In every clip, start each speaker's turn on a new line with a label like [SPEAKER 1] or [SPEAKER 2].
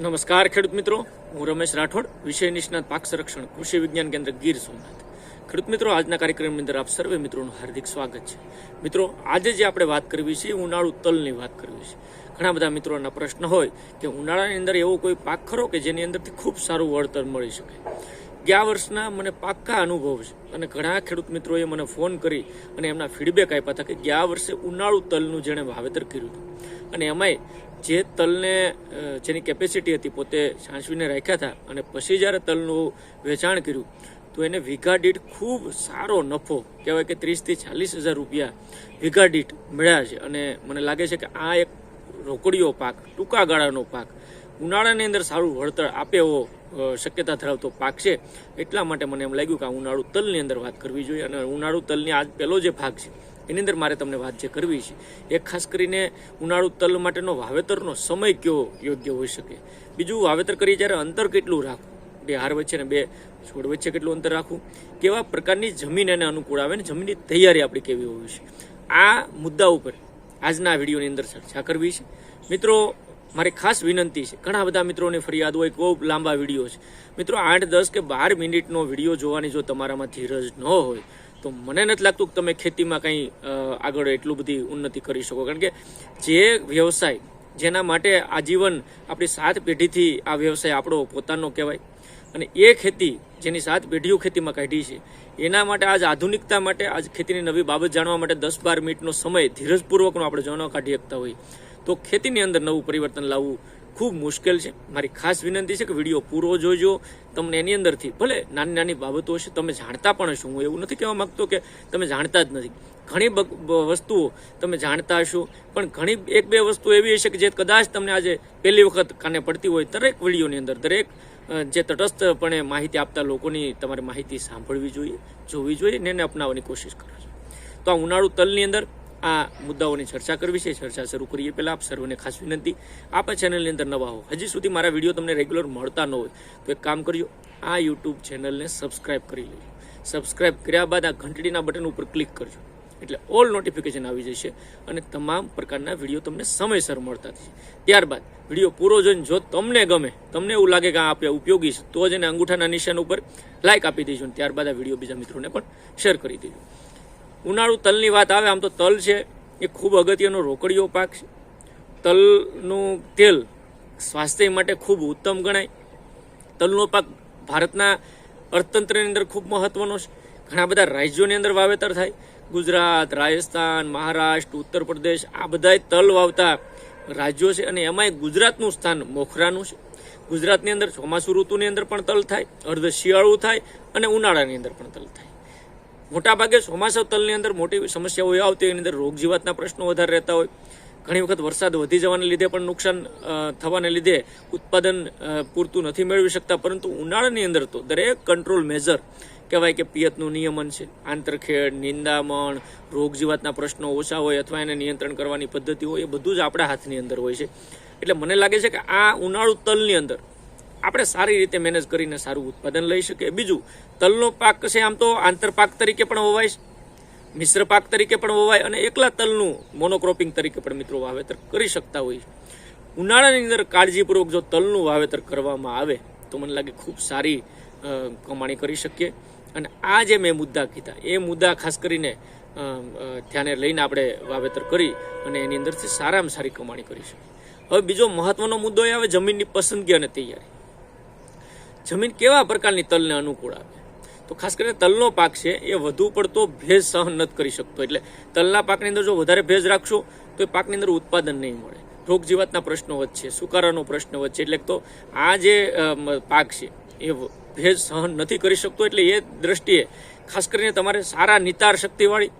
[SPEAKER 1] નમસ્કાર, ખેડૂત મિત્રો. હું રમેશ રાઠોડ, વિષય નિષ્ણાત પાક સંરક્ષણ, કૃષિ વિજ્ઞાન કેન્દ્ર ગીર સોમનાથ. ખેડૂત મિત્રો, આજના કાર્યક્રમની અંદર આપ સર્વે મિત્રોનું હાર્દિક સ્વાગત છે. મિત્રો, આજે જે આપણે વાત કરવી છે ઉનાળુ તલની વાત કરવી છે. ઘણા બધા મિત્રોના પ્રશ્ન હોય કે ઉનાળાની અંદર એવો કોઈ પાક ખરો કે જેની અંદરથી ખૂબ સારું વળતર મળી શકે? ગયા વર્ષના મને પાક્કા અનુભવ છે. અને ઘણા ખેડૂત મિત્રોએ મને ફોન કરી અને એમના ફીડબેક આપ્યા હતા કે ગયા વર્ષે ઉનાળુ તલનું જેણે વાવેતર કર્યું હતું. અને એમાંય જે તલને જેની કેપેસિટી હતી પોતે સાંસવીને રાખ્યા હતા અને પછી જ્યારે તલનું વેચાણ કર્યું, તો એને વીઘા દીઠ ખૂબ સારો નફો, કહેવાય કે ત્રીસથી ચાલીસ હજાર રૂપિયા વીઘા દીઠ મળ્યા છે. અને મને લાગે છે કે આ એક રોકડીયો પાક, ટૂંકા ગાળાનો પાક, ઉનાળાની અંદર સારું વળતર આપે એવો શક્યતા ધરાવતો પાક છે, એટલા માટે મને એમ લાગ્યું કે આ ઉનાળુ તલની અંદર વાત કરવી જોઈએ અને ઉનાળુ તલની આ પહેલો જે ભાગ છે, એની અંદર મારે તમને વાત જે કરવી છે, એ ખાસ કરીને ઉનાળુ તલ માટેનો વાવેતરનો સમય કયો યોગ્ય હોઈ શકે? બીજું વાવેતર કરીએ જ્યારે અંતર કેટલું રાખવું? બે હાર વચ્ચે ને બે છોડ વચ્ચે કેટલું અંતર રાખવું? કેવા પ્રકારની જમીન એને અનુકૂળ આવે ને જમીનની તૈયારી આપણી કેવી હોવી છે? આ મુદ્દા ઉપર આજના વિડીયોની અંદર ચર્ચા કરવી છે. મિત્રો મારી ખાસ વિનંતી છે. ઘણા બધા મિત્રોની ફરિયાદ હોય, બહુ લાંબા વીડિયો છે. મિત્રો, આઠ, દસ કે બાર મિનિટનો વીડિયો જોવાની જો તમારામાં ધીરજ ન હોય, તો મને નથી લાગતું કે તમે ખેતીમાં કંઈ આગળ એટલું બધી ઉન્નતિ કરી શકો. કારણ કે જે વ્યવસાય જેના માટે આજીવન આપણી સાત પેઢીથી આ વ્યવસાય આપણો પોતાનો કહેવાય, અને એ ખેતી જેની સાત પેઢીઓ ખેતીમાં કાઢી છે, એના માટે આજ આધુનિકતા માટે, આજ ખેતીની નવી બાબત જાણવા માટે દસ બાર મિનિટનો સમય ધીરજપૂર્વકનો આપણે જોવાનો કાઢી શકતા હોય તો ખેતીની અંદર નવું પરિવર્તન લાવવું ખૂબ મુશ્કેલ છે. મારી ખાસ વિનંતી છે કે વીડિયો પૂરો જોજો. તમને એની અંદરથી ભલે નાની નાની બાબતો હશે, તમે જાણતા પણ હશો. હું એવું નથી કહેવા માંગતો કે તમે જાણતા જ નથી. ઘણી વસ્તુઓ તમે જાણતા હશો, પણ ઘણી એક બે વસ્તુ એવી હશે કે જે કદાચ તમને આજે પહેલી વખત કાને પડતી હોય દરેક વિડીયોની અંદર, દરેક જે તટસ્થપણે માહિતી આપતા લોકોની તમારે માહિતી સાંભળવી જોઈએ, જોવી જોઈએ ને એને અપનાવવાની કોશિશ કરો જોઈએ. તો આ ઉનાળુ તલની અંદર આ મુદ્દાઓની ચર્ચા કરવી છે. ચર્ચા શરૂ કરીએ. પહેલાં આપ સર્વને ખાસ વિનંતી. આપ ચેનલની અંદર નવા હો. હજી સુધી મારા વીડિયો તમને રેગ્યુલર મળતા ન હોય, તો એક કામ કરજો આ યુટ્યુબ ચેનલને સબસ્ક્રાઇબ કરી લેજો. સબસ્ક્રાઇબ કર્યા બાદ આ ઘંટડીના બટન ઉપર ક્લિક કરજો. એટલે ઓલ નોટિફિકેશન આવી જશે અને તમામ પ્રકારના વીડિયો તમને સમયસર મળતા થશે. ત્યારબાદ વીડિયો પૂરો જોઈને જો તમને ગમે, તમને એવું લાગે કે આ આપણે ઉપયોગી છે, તો જ એને અંગૂઠાના નિશાન ઉપર લાઇક આપી દેજો અને ત્યારબાદ આ વીડિયો બીજા મિત્રોને પણ શેર કરી દેજો. ઉનાળુ તલની વાત આવે, આમ તો તલ છે, એ ખૂબ અગત્યનો રોકડીયો પાક છે. તલનું તેલ સ્વાસ્થ્ય માટે ખૂબ ઉત્તમ ગણાય. તલનો પાક ભારતના અર્થતંત્રની અંદર ખૂબ મહત્વનો છે. ઘણા બધા રાજ્યોની અંદર વાવેતર થાય. ગુજરાત, રાજસ્થાન, મહારાષ્ટ્ર ઉત્તર પ્રદેશ આ બધાય તલ વાવતા રાજ્યો છે અને એમાંય ગુજરાતનું સ્થાન મોખરાનું છે. ગુજરાતની અંદર ચોમાસુ ઋતુની અંદર પણ તલ થાય, અર્ધ શિયાળું થાય અને ઉનાળાની અંદર પણ તલ થાય. મોટાભાગે ચોમાસા તલની અંદર મોટી સમસ્યાઓ એ આવતી એની અંદર રોગ જીવાતના પ્રશ્નો વધારે રહેતા હોય. ઘણી વખત વરસાદ વધી જવાને લીધે પણ નુકસાન થવાને લીધે ઉત્પાદન પૂરતું નથી મેળવી શકતા. પરંતુ ઉનાળાની અંદર તો દરેક કંટ્રોલ મેજર કહેવાય કે પિયતનું નિયમન છે. આંતરખેડ, નિંદામણ, રોગ જીવાતના પ્રશ્નો ઓછા હોય અથવા એને નિયંત્રણ કરવાની પદ્ધતિ હોય, એ બધું જ આપણા હાથની અંદર હોય છે. એટલે મને લાગે છે કે આ ઉનાળુ તલની અંદર આપણે સારી રીતે મેનેજ કરીને સારું ઉત્પાદન લઈ શકીએ. બીજું, તલનો પાક છે, આમ તો આંતરપાક તરીકે પણ વવાય મિશ્ર પાક તરીકે પણ વવાય અને એકલા તલનું મોનોક્રોપિંગ તરીકે પણ મિત્રો વાવેતર કરી શકતા હોય ઉનાળાની અંદર કાળજીપૂર્વક જો તલનું વાવેતર કરવામાં આવે, તો મને લાગે ખૂબ સારી કમાણી કરી શકીએ. અને આ જે મેં મુદ્દા કીધા, એ મુદ્દા ખાસ કરીને ધ્યાને લઈને આપણે વાવેતર કરી અને એની અંદરથી સારામાં સારી કમાણી કરી શકીએ. હવે બીજો મહત્વનો મુદ્દો એ આવે જમીનની પસંદગી અને તૈયારી. જમીન કેવા પ્રકારની તલને અનુકૂળ આવે તો ખાસ કરીને તલનો પાક છે, એ વધુ પડતો ભેજ સહન નથી કરી શકતો. એટલે તલના પાકની અંદર જો વધારે ભેજ રાખશો, તો એ પાકની અંદર ઉત્પાદન નહીં મળે. રોગ જીવાતના પ્રશ્નો વધશે, સુકારાનો પ્રશ્ન વધશે. એટલે તો આ જે પાક છે, એ ભેજ સહન નથી કરી શકતો. એટલે એ દ્રષ્ટિએ ખાસ કરીને તમારે સારા નિતાર શક્તિવાળી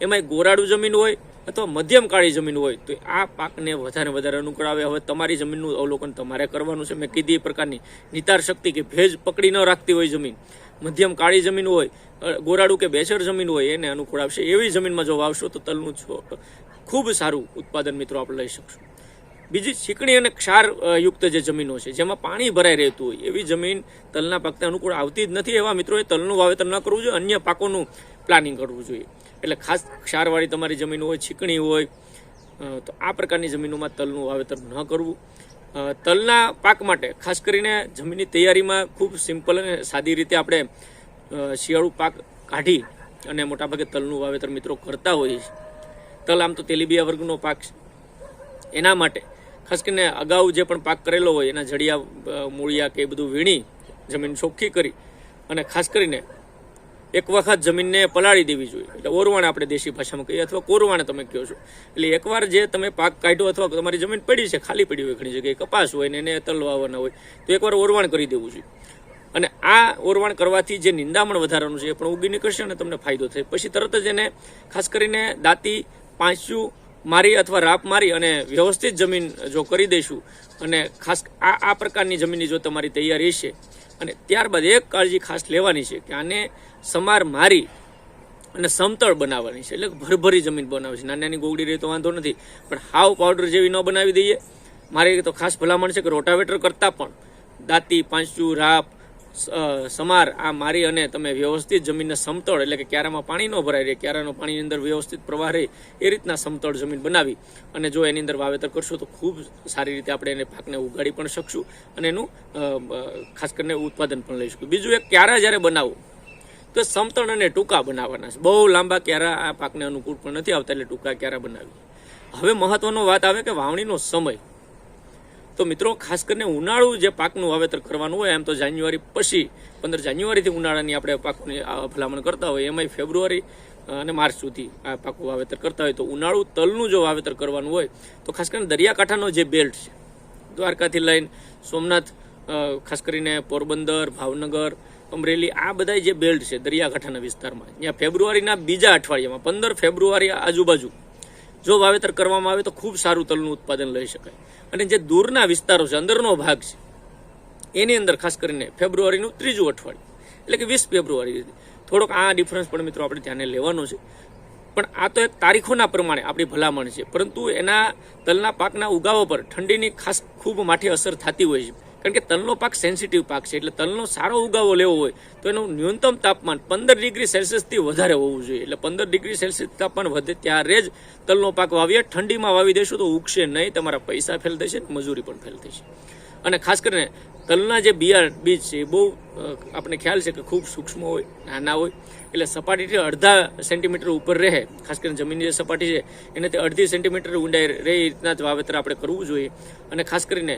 [SPEAKER 1] એમાંય ગોરાડું જમીન હોય અથવા મધ્યમ કાળી જમીન હોય, તો આ પાકને વધારે વધારે અનુકૂળ આવે. હવે તમારી જમીનનું અવલોકન તમારે કરવાનું છે. મેં કીધી એ પ્રકારની નિતાર શક્તિ કે ભેજ પકડી ન રાખતી હોય જમીન. મધ્યમ કાળી જમીન હોય ગોરાડું કે બેસર જમીન હોય, એને અનુકૂળ આવશે. એવી જમીનમાં જો વાવશો તો તલનું ખૂબ સારું ઉત્પાદન મિત્રો આપણે લઈ શકશું. બીજી ચીકણી અને ક્ષાર યુક્ત જે જમીનો છે, જેમાં પાણી ભરાઈ રહેતું હોય, એવી જમીન તલના પાકને અનુકૂળ આવતી જ નથી. એવા મિત્રોએ તલનું વાવેતર ન કરવું જોઈએ. અન્ય પાકોનું પ્લાનિંગ કરવું જોઈએ. એટલે ખાસ ક્ષારવાળી તમારી જમીન હોય, ચીકણી હોય તો આ પ્રકારની જમીનોમાં તલનું વાવેતર ન કરવું. તલના પાક માટે ખાસ કરીને જમીનની તૈયારીમાં ખૂબ સિમ્પલ અને સાદી રીતે આપણે શિયાળુ પાક કાઢી અને મોટાભાગે તલનું વાવેતર મિત્રો કરતા હોઈએ છીએ. તલ આમ તો તેલીબિયા વર્ગનો પાક છે. એના માટે ખાસ કરીને અગાઉ જે પણ પાક કરેલો હોય, એના જડિયા મૂળિયા કે એ બધું વીણી જમીન ચોખ્ખી કરી અને ખાસ કરીને એક વખત જમીનને પલાળી દેવી જોઈએ. એટલે ઓરવાણ આપણે દેશી ભાષામાં કહીએ અથવા કોરવાણ તમે કહો છો. એટલે એકવાર જે તમે પાક કાઢ્યો અથવા તમારી જમીન પડી છે, ખાલી પડી હોય ઘણી જગ્યાએ, કપાસ હોય ને એને તલ વાવવાના હોય, તો એકવાર ઓરવાણ કરી દેવું જોઈએ. અને આ ઓરવાણ કરવાથી જે નિંદામણ વધારાનું છે એ પણ ઉગી નીકળશે અને તમને ફાયદો થાય. પછી તરત જ એને ખાસ કરીને દાંતી પાંચું મારી અથવા રાપ મારી અને વ્યવસ્થિત જમીન જો કરી દઈશું અને ખાસ આ આ પ્રકારની જમીનની જો તમારી તૈયારી છે અને ત્યારબાદ એક કાળજી ખાસ લેવાની છે કે આને સમાર મારી અને સમતળ બનાવવાની છે. એટલે ભરભરી જમીન બનાવવી છે. નાની નાની ગોગડી રહી તો વાંધો નથી. પણ હાવ પાવડર જેવી ન બનાવી દઈએ. મારે તો ખાસ ભલામણ છે કે રોટાવેટર કરતાં પણ દાંતી પાંચું રાપ સમાર, આ મારી અને તમે વ્યવસ્થિત જમીનને સમતળ એટલે કે ક્યારામાં પાણી ન ભરાય રહે, ક્યારાનો પાણીની અંદર વ્યવસ્થિત પ્રવાહ રહે, એ રીતના સમતળ જમીન બનાવી અને જો એની અંદર વાવેતર કરશો તો ખૂબ સારી રીતે આપણે એને પાકને ઉગાડી પણ શકશું અને એનું ખાસ કરીને ઉત્પાદન પણ લઈ શકું બીજું એક, ક્યારા જ્યારે બનાવો, તો સમતળ અને ટૂંકા બનાવવાના છે. બહુ લાંબા ક્યારા આ પાકને અનુકૂળ પણ નથી આવતા એટલે ટૂંકા ક્યારા બનાવી હવે મહત્વનો વાત આવે કે વાવણીનો સમય. તો મિત્રો, ખાસ કરીને ઉનાળુ જે પાકનું વાવેતર કરવાનું હોય એમ તો જાન્યુઆરી પછી, પંદર જાન્યુઆરીથી ઉનાળાની આપણે પાકની ભલામણ કરતા હોય એમાંય ફેબ્રુઆરી અને માર્ચ સુધી આ પાકનું વાવેતર કરતા હોય. તો ઉનાળુ તલનું જો વાવેતર કરવાનું હોય, તો ખાસ કરીને દરિયાકાંઠાનો જે બેલ્ટ છે, દ્વારકાથી લઈને સોમનાથ ખાસ કરીને પોરબંદર, ભાવનગર, અમરેલી, આ બધા જે બેલ્ટ છે દરિયાકાંઠાના વિસ્તારમાં, ત્યાં ફેબ્રુઆરીના બીજા અઠવાડિયામાં, પંદર ફેબ્રુઆરી આજુબાજુ જો વાવેતર કરવામાં આવે તો ખૂબ સારું તલનું ઉત્પાદન લઈ શકાય. અને જે દૂરના વિસ્તારો છે, અંદરનો ભાગ છે, એની અંદર ખાસ કરીને ફેબ્રુઆરીનું ત્રીજું અઠવાડિયું, એટલે કે વીસ ફેબ્રુઆરી થોડોક આ ડિફરન્સ પણ મિત્રો આપણે ધ્યાને લેવાનો છે. પણ આ તો એક તારીખોના પ્રમાણે આપણી ભલામણ છે. પરંતુ એના તલના પાકના ઉગાવો પર ઠંડીની ખાસ ખૂબ માઠી અસર થતી હોય છે. કારણ કે તલનો પાક સેન્સિટિવ પાક છે, એટલે તલનો સારો ઉગાવો લેવો હોય તો એનું ન્યૂનતમ તાપમાન પંદર ડિગ્રી સેલ્સિયસથી વધારે હોવું જોઈએ. એટલે પંદર ડિગ્રી સેલ્સિયસ તાપમાન વધે ત્યારે જ તલનો પાક વાવીએ. ઠંડીમાં વાવી દેશું તો ઉગશે નહીં, તમારા પૈસા ફેલ થશે મજૂરી પણ ફેલ થશે. અને ખાસ કરીને તલના જે બિયાર બીજ છે એ બહુ આપણે ખ્યાલ છે કે ખૂબ સૂક્ષ્મ હોય, નાના હોય. એટલે સપાટીથી અડધા સેન્ટીમીટર ઉપર રહે. ખાસ કરીને જમીનની જે સપાટી છે, એને તે અડધી સેન્ટીમીટર ઊંડાઈ રહે એ રીતના જ વાવેતર આપણે કરવું જોઈએ. અને ખાસ કરીને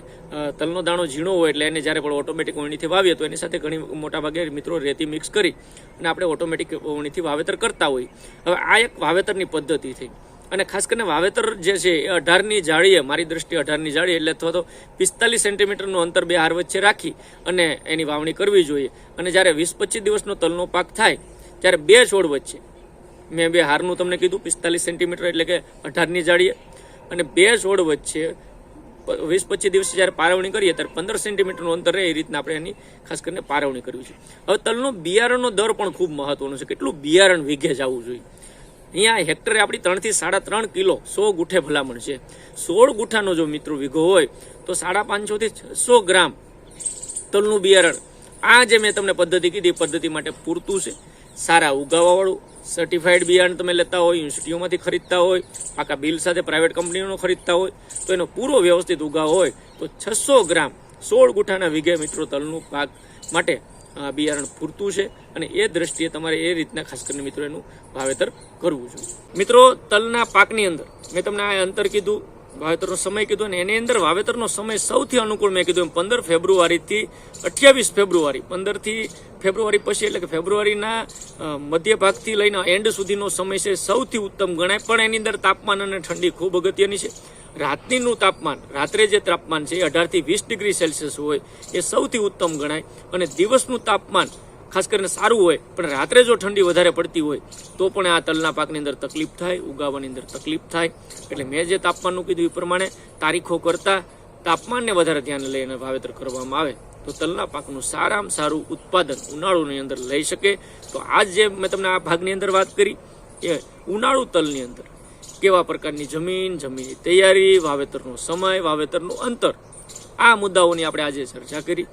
[SPEAKER 1] તલનો દાણો ઝીણો હોય એટલે એને જ્યારે પણ ઓટોમેટિક ઓણીથી વાવીએ તો એની સાથે ઘણી મોટા ભાગે મિત્રો રેતી મિક્સ કરી અને આપણે ઓટોમેટિક ઓણીથી વાવેતર કરતા હોઈએ હવે આ એક વાવેતરની પદ્ધતિ થઈ અને ખાસ કરીને વાવેતર જે છે, એ અઢારની જાળીએ મારી દ્રષ્ટિએ અઢારની જાળી એટલે અથવા તો પિસ્તાલીસ સેન્ટીમીટરનું અંતર બે હાર વચ્ચે રાખી અને એની વાવણી કરવી જોઈએ. અને જ્યારે વીસ પચીસ દિવસનો તલનો પાક થાય, ત્યારે બે છોડ વચ્ચે. મેં બે હારનું તમને કીધું, પિસ્તાલીસ સેન્ટીમીટર એટલે કે અઢારની જાળીએ. અને બે છોડ વચ્ચે વીસ પચીસ દિવસે જ્યારે પારવણી કરીએ, ત્યારે પંદર સેન્ટીમીટરનું અંતર રહે, એ રીતના આપણે એની ખાસ કરીને પારવણી કરવી છે. હવે તલનો બિયારણનો દર પણ ખૂબ મહત્વનો છે. કેટલું બિયારણ વીઘે જવું જોઈએ? અહીંયા હેક્ટરે આપણી ત્રણથી સાડા ત્રણ કિલો સો ગુઠે ભલામણ છે. સોળ ગુઠાનો જો મિત્રો વીઘો હોય, તો સાડા પાંચસોથી છસો ગ્રામ તલનું બિયારણ. આ જે મેં તમને પદ્ધતિ કીધી પદ્ધતિ માટે પૂરતું છે. સારા ઉગાવાવાળું સર્ટિફાઈડ બિયારણ તમે લેતા હોય, યુનિવર્સિટીઓમાંથી ખરીદતા હોય, પાકા બિલ સાથે પ્રાઇવેટ કંપનીઓનો ખરીદતા હોય, તો એનો પૂરો વ્યવસ્થિત ઉગાવ હોય, તો છસો ગ્રામ સોળ ગુઠાના વીઘે મિત્રો તલનું પાક માટે બિયારણ પૂરતું છે અને એ દ્રષ્ટિએ તમારે એ રીતના ખાસ કરીને મિત્રો એનું વાવેતર કરવું જોઈએ મિત્રો, તલના પાકની અંદર મેં તમને આ અંતર કીધું, વાવેતરનો સમય કીધો ને એની અંદર વાવેતરનો સમય સૌથી અનુકૂળ મેં કીધું એમ પંદર ફેબ્રુઆરીથી અઠ્યાવીસ ફેબ્રુઆરી. પંદરથી ફેબ્રુઆરી પછી એટલે કે ફેબ્રુઆરીના મધ્ય ભાગથી લઈને એન્ડ સુધીનો સમય છે સૌથી ઉત્તમ ગણાય. પણ એની અંદર તાપમાન અને ઠંડી ખૂબ અગત્યની છે. રાત્રિનું તાપમાન, રાત્રે જે તાપમાન છે એ અઢારથી વીસ ડિગ્રી સેલ્સિયસ હોય, એ સૌથી ઉત્તમ ગણાય. અને દિવસનું તાપમાન ખાસ કરીને સારું હોય, પણ રાત્રે જો ઠંડી વધારે પડતી હોય, તો પણ આ તલના પાકની અંદર તકલીફ થાય ઉગાવવાની અંદર તકલીફ થાય. એટલે મેં જે તાપમાનનું કીધું એ પ્રમાણે તારીખો કરતાં તાપમાનને વધારે ધ્યાને લઈને વાવેતર કરવામાં આવે, તો તલના પાકનું સારામાં સારું ઉત્પાદન ઉનાળુની અંદર લઈ શકે. તો આજ જે મેં તમને આ ભાગની અંદર વાત કરી, એ ઉનાળુ તલની અંદર કેવા પ્રકારની જમીન, જમીનની તૈયારી, વાવેતરનો સમય, વાવેતરનું અંતર. આ મુદ્દાઓની આપણે આજે ચર્ચા કરી.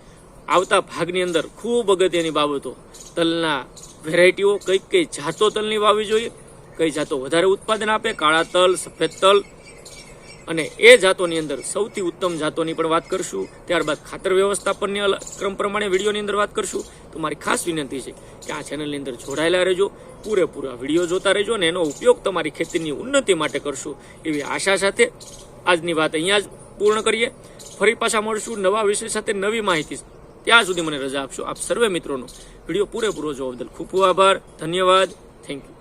[SPEAKER 1] આવતા ભાગની અંદર ખૂબ અગત્યની બાબતો. તલના વેરાયટીઓ કઈ કઈ જાતો તલની વાવવી જોઈએ, કઈ જાતો વધારે ઉત્પાદન આપે, કાળા તલ, સફેદ તલ અને એ જાતોની અંદર સૌથી ઉત્તમ જાતોની પણ વાત કરશું. ત્યારબાદ ખાતર વ્યવસ્થાપનની ક્રમ પ્રમાણે વિડીયોની અંદર વાત કરશું. તો મારી ખાસ વિનંતી છે કે આ ચેનલની અંદર જોડાયેલા રહેજો, પૂરેપૂરા વીડિયો જોતા રહેજો અને એનો ઉપયોગ તમારી ખેતીની ઉન્નતિ માટે કરશું એવી આશા સાથે આજની વાત અહીંયા જ પૂર્ણ કરીએ. ફરી પાછા મળશું નવા વિષય સાથે નવી માહિતી. ત્યાં સુધી મને રજા આપશો આપ સર્વે મિત્રોનો. વીડિયો પૂરેપૂરો જોવા બદલ ખૂબ ખૂબ આભાર. ધન્યવાદ. Thank you